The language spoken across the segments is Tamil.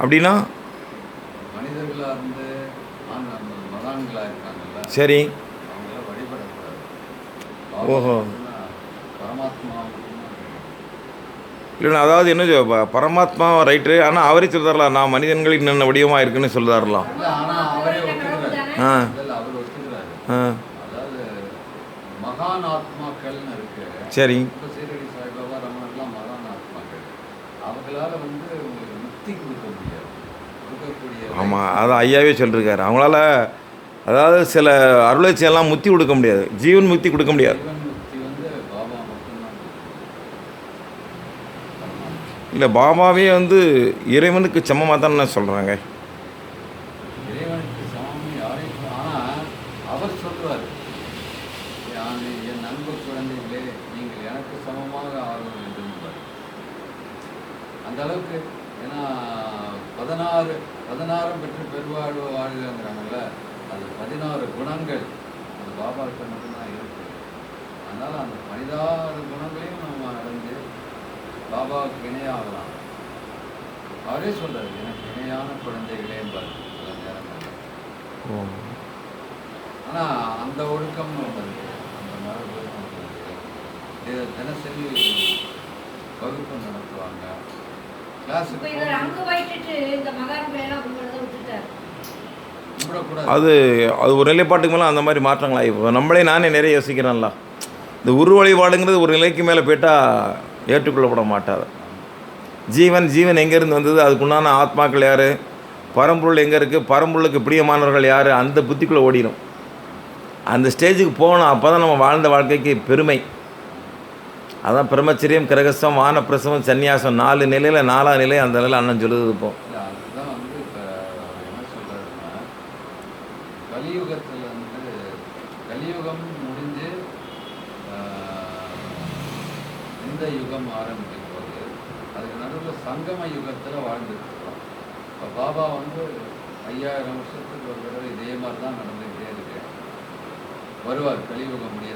அப்படின்னா? சரி. ஓஹோ. இல்லைண்ணா அதாவது என்ன பரமாத்மா ரைட்டு ஆனால் அவரே சொல்கிறாரலாம் நான் மனிதன்களின் என்ன வடிவமாக இருக்குன்னு ஒத்துக்கிறாரு. ஆ. ஆ. சரி. சீரடி சாய்பாபா ரமணர்லாம் மகான் ஆத்மாக்கள். அவங்களால வந்து முக்தி கொடுக்க முடியாது கொடுக்கக்கூடிய ஆமாம் அதான் ஐயாவே சொல்லியிருக்காரு அவங்களால அதாவது சில அருளாட்சியெல்லாம் முத்தி கொடுக்க முடியாது. ஜீவன் முக்தி கொடுக்க முடியாது. இல்லை பாபாவே வந்து இறைவனுக்கு சமமாக தானே சொல்கிறாங்க. அந்த அளவுக்கு ஏன்னா பதினாறு பதினாறும் பெற்று பெருவாழ்வு வாழ்கிறாங்கல்ல அது பதினாறு குணங்கள். அது பாபாவுக்கு மட்டும்தான் இருக்கு. அதனால் அந்த பதினாறு குணங்களையும் நம்ம அடைஞ்சு பாபாவுக்கு இணையாகலாம். அவரே சொல்கிறார் எனக்கு இணையான குழந்தைகளே என்பார். சில நேரங்கள்ல. ஓ அந்த ஒழுக்கம் இருக்கு. அந்த மரபு நமக்கு தினசரி வகுப்பு நடத்துவாங்க. அது அது ஒரு நிலைப்பாட்டுக்கு மேலே அந்த மாதிரி மாற்றங்களா? இப்போ நம்மளே நானே நிறைய யோசிக்கிறேன்ல. இந்த உரு வழிபாடுங்கிறது ஒரு நிலைக்கு மேலே போயிட்டால் ஏற்றுக்கொள்ளப்பட மாட்டாது. ஜீவன் ஜீவன் எங்கேருந்து வந்தது? அதுக்குண்டான ஆத்மாக்கள் யார்? பரம்பொருள் எங்கே இருக்குது பரம்பொருளுக்கு பிரியமானவர்கள் யார்? அந்த புத்திக்குள்ளே ஓடிடும் அந்த ஸ்டேஜுக்கு போகணும். அப்போ தான் நம்ம வாழ்ந்த வாழ்க்கைக்கு பெருமை. அதான் பிரம்மச்சரியம் கிரகஸ்தம் வானப்பிரசவம் சன்னியாசம் நாலு நிலையில் நாலாம் நிலை அந்த நிலையில் அண்ணன் சொல்லுது இப்போ. இல்ல, அதுதான் வந்து இப்ப என்ன சொல்றாருன்னா கலியுகத்துல வந்து கலியுகம் முடிஞ்சு இந்த யுகம் ஆரம்பிக்கும் போது அதுக்கு நடுவில் சங்கம யுகத்தில் வாழ்ந்துட்டு இருக்கோம் இப்போ பாபா வந்து ஐயாயிரம் வருஷத்துக்கு ஒரு தடவை இதே மாதிரி தான் நடந்துகிட்டே இருக்கு. வருவார் கலியுகம் முடியிற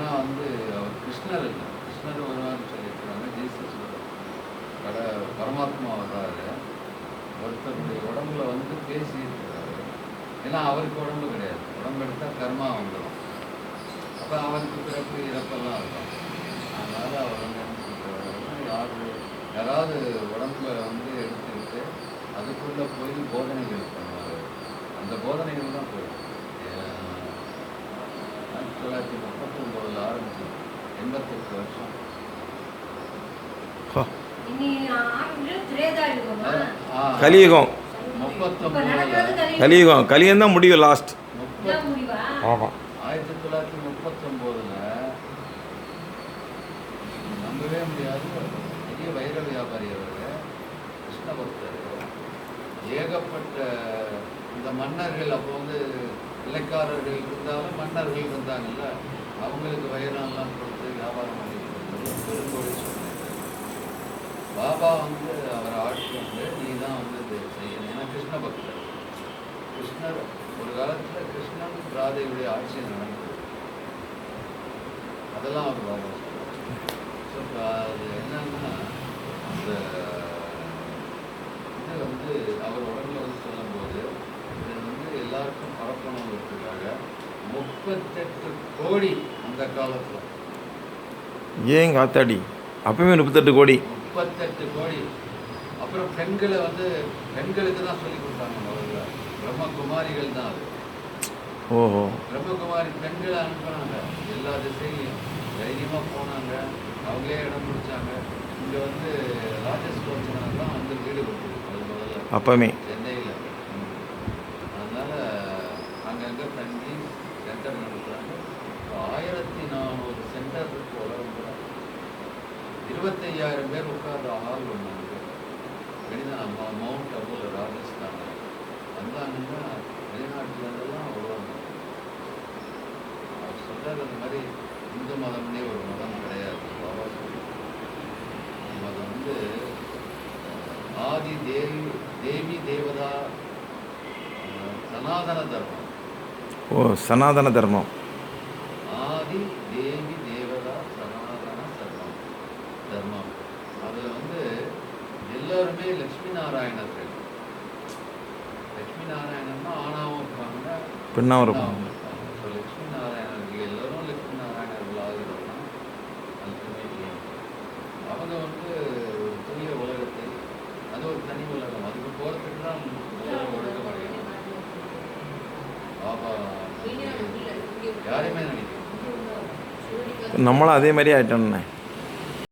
ஆனால் வந்து அவர் கிருஷ்ணர் இல்லை. கிருஷ்ணர் வருவார்னு சொல்லியிருக்கிறாங்க. ஜீசஸ் கட பரமாத்மா வர்றாரு ஒருத்தருடைய உடம்புல வந்து பேசி இருக்கிறாரு ஏன்னா அவருக்கு உடம்பு கிடையாது. உடம்பு எடுத்தால் கர்மா வந்துடும் அப்போ அவருக்கு பிறப்பு இறப்பெல்லாம் இருக்கும். அதனால் அவர் வந்து என்ன சொல்றாருன்னா, யாரு யாராவது உடம்புல வந்து எடுத்துக்கிட்டு அதுக்குள்ளே போய் போதனைகள் பண்ணுவார். அந்த போதனைகள் தான் போயிடும். ஆயிரத்தி தொள்ளாயிரத்தி முப்பது எண்பத்தெட்டு வருஷம் கலியுகம். கலியுகம். கலியுகம். தான் முடியும் லாஸ்ட் ஆமாம் ஆயிரத்தி தொள்ளாயிரத்தி முப்பத்தொம்போதுல நம்பவே முடியாது. பெரிய வைர வியாபாரி அவர் கிருஷ்ண பக்தர் ஏகப்பட்ட இந்த மன்னர்கள் அப்போ வந்து இலக்காரர்கள் இருந்தாலும் மன்னர்கள் இருந்தாங்கல்ல அவங்களுக்கு வைரம்லாம் கொடுத்து வியாபாரம் பண்ணி பாபா வந்து அவர் வந்து நீ தான் வந்து இது செய்யணும். ஏன்னா கிருஷ்ண பக்தர். கிருஷ்ணர் ஒரு காலத்துல கிருஷ்ணன் ராதையுடைய ஆட்சி நடந்தது. அதெல்லாம் அவர் பாபா ஸோ அது என்னன்னா அந்த இது வந்து அவர் உடம்புல வந்து சொல்லும்போது இது வந்து எல்லாருக்கும் பரப்பணுங்கிறதுக்காக முப்பத்தெட்டு கோடி அந்த காலத்துல ஏன் காத்தாடி? அப்பவே முப்பத்தெட்டு கோடி. முப்பத்தெட்டு கோடி. அப்புறம் பெண்களை வந்து பெண்களுக்கு தான் சொல்லி கொடுத்தாங்க முதல்ல பிரம்மகுமாரிகள் தான் அது. ஓஹோ. பிரம்மகுமாரி பெண்களை அனுப்புனாங்க. எல்லா திசையிலையும். தைரியமாக போனாங்க. அவங்களே இடம் பிடிச்சாங்க. இங்கே வந்து ராஜஸ்லோச்சனா தான் வந்து வீடு கொடுத்தது அது முதல்ல அப்பமே சென்னையில் அதனால அங்கங்கே தங்கி சென்டர் நடத்துகிறாங்க இப்போ ஆயிரத்தி நானூறு சென்டர் இருக்கு உலகம் கூட இருபத்தையாயிரம் பேர் உட்கார்ற ஹால் ஒன்று இருக்கு வெளிநாடு மவுண்ட் அபுல ராஜஸ்தான் வந்தாங்கன்னா வெளிநாட்டுலேருந்தெல்லாம் வருவாங்க. அவர் சொல்றாரு அந்த மாதிரி இந்து மதம்னே ஒரு மதம் கிடையாது. பாபா. இந்த மதம் வந்து ஆதி தேவி தேவி தேவதா சனாதன தர்மம். ஓ சனாதன தர்மம். ஆதி தேவி தர்மம். அதில் வந்து எல்லா எல்லோருமே லட்சுமி நாராயணர்கள். லட்சுமி நாராயணன்னா ஆணாவும் இருப்பாங்க. பெண்ணாவும் இருப்பாங்க. ஸோ லட்சுமி நாராயணர்கள் எல்லோரும் இருக்கணும் அல்டிமேட்லி அவங்க வந்து ஒரு தூய உலகத்தை அது ஒரு தனி உலகம். அதுக்கு போகிறதுக்கு தான் உலகம். முடியும் பாபா யாருமே நினைக்கிறேன் நம்மளும் அதே மாதிரி ஆகிட்டோம்ண்ணே